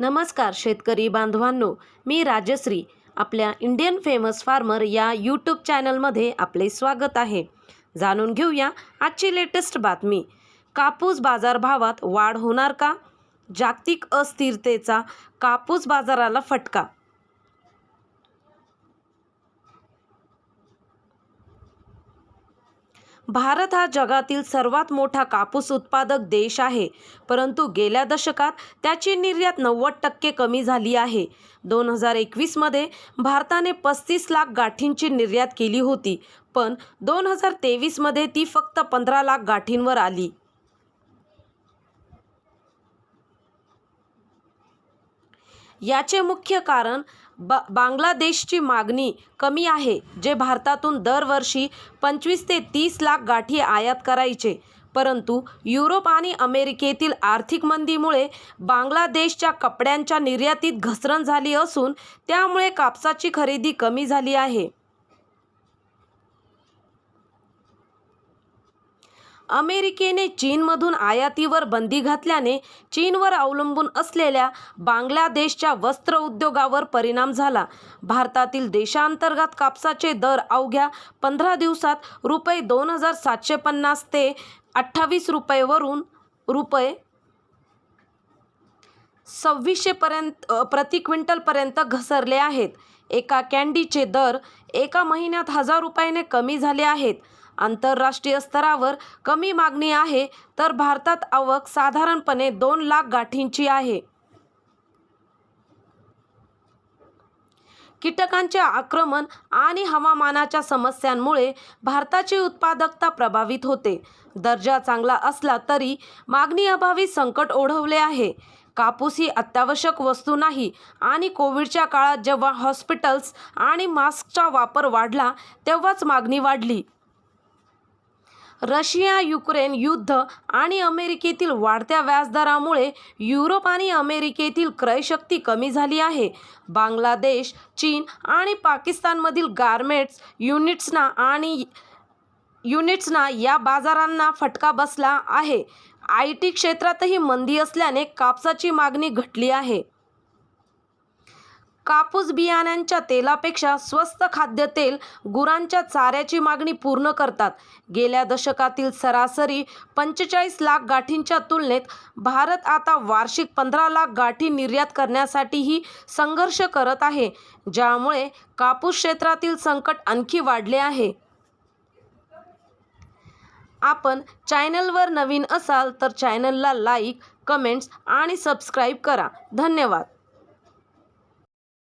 नमस्कार शेतकरी बांधवांनो मी राजश्री आपल्या इंडियन फेमस फार्मर या यूट्यूब चॅनलमध्ये आपले स्वागत आहे. जाणून घेऊया आजची लेटेस्ट बातमी. कापूस बाजारभावात वाढ होणार का? जागतिक अस्थिरतेचा कापूस बाजाराला फटका भारत हा जगातील सर्वात मोठा कापूस उत्पादक देश आहे. परंतु गेल्या दशकात त्याची निर्यात नव्वद टक्के कमी झाली आहे. दोन हजार एकवीसमध्ये भारताने पस्तीस लाख गाठींची निर्यात केली होती पण दोन हजार तेवीसमध्ये ती फक्त पंधरा लाख गाठींवर आली. याचे मुख्य कारण बा बांगलादेशची मागणी कमी आहे जे भारतातून दरवर्षी पंचवीस ते तीस लाख गाठी आयात करायचे. परंतु युरोप आणि अमेरिकेतील आर्थिक मंदीमुळे बांगलादेशच्या कपड्यांच्या निर्यातीत घसरण झाली असून त्यामुळे कापसाची खरेदी कमी झाली आहे. अमेरिकेने चीनमधून आयातीवर बंदी घातल्याने चीनवर अवलंबून असलेल्या बांगलादेशच्या वस्त्र उद्योगावर परिणाम झाला. भारतातील देशांतर्गत कापसाचे दर अवघ्या पंधरा दिवसात रुपये दोन हजार सातशे पन्नास ते अठ्ठावीस रुपयेवरून रुपये सव्वीसशेपर्यंत प्रति क्विंटलपर्यंत घसरले आहेत. एका कँडीचे दर एका महिन्यात हजार रुपयाने कमी झाले आहेत. आंतरराष्ट्रीय स्तरावर कमी मागणी आहे तर भारतात आवक साधारणपणे दोन लाख गाठींची आहे. कीटकांचे आक्रमण आणि हवामानाच्या समस्यांमुळे भारताची उत्पादकता प्रभावित होते. दर्जा चांगला असला तरी मागणी अभावी संकट ओढवले आहे. कापूस ही अत्यावश्यक वस्तू नाही. आणि कोविडच्या काळात जेव्हा हॉस्पिटल्स आणि मास्कचा वापर वाढला तेव्हाच मागणी वाढली. रशिया युक्रेन युद्ध आणि अमेरिकेतील वाढत्या व्याजदरामुळे युरोप आणि अमेरिकेतील क्रयशक्ती कमी झाली आहे. बांगलादेश चीन आणि पाकिस्तानमधील गारमेंट्स युनिट्सना आणि युनिट्सना या बाजारांना फटका बसला आहे. आय टी क्षेत्रातही मंदी असल्याने कापसाची मागणी घटली आहे. कापूस बियाण्यांच्या तेलापेक्षा स्वस्त खाद्यतेल गुरांच्या चाऱ्याची मागणी पूर्ण करतात. गेल्या दशकातील सरासरी पंचेचाळीस लाख गाठींच्या तुलनेत भारत आता वार्षिक पंधरा लाख गाठी निर्यात करण्यासाठीही संघर्ष करत आहे ज्यामुळे कापूस क्षेत्रातील संकट आणखी वाढले आहे. आपण चॅनलवर नवीन असाल तर चॅनलला लाईक कमेंट्स आणि सबस्क्राईब करा. धन्यवाद.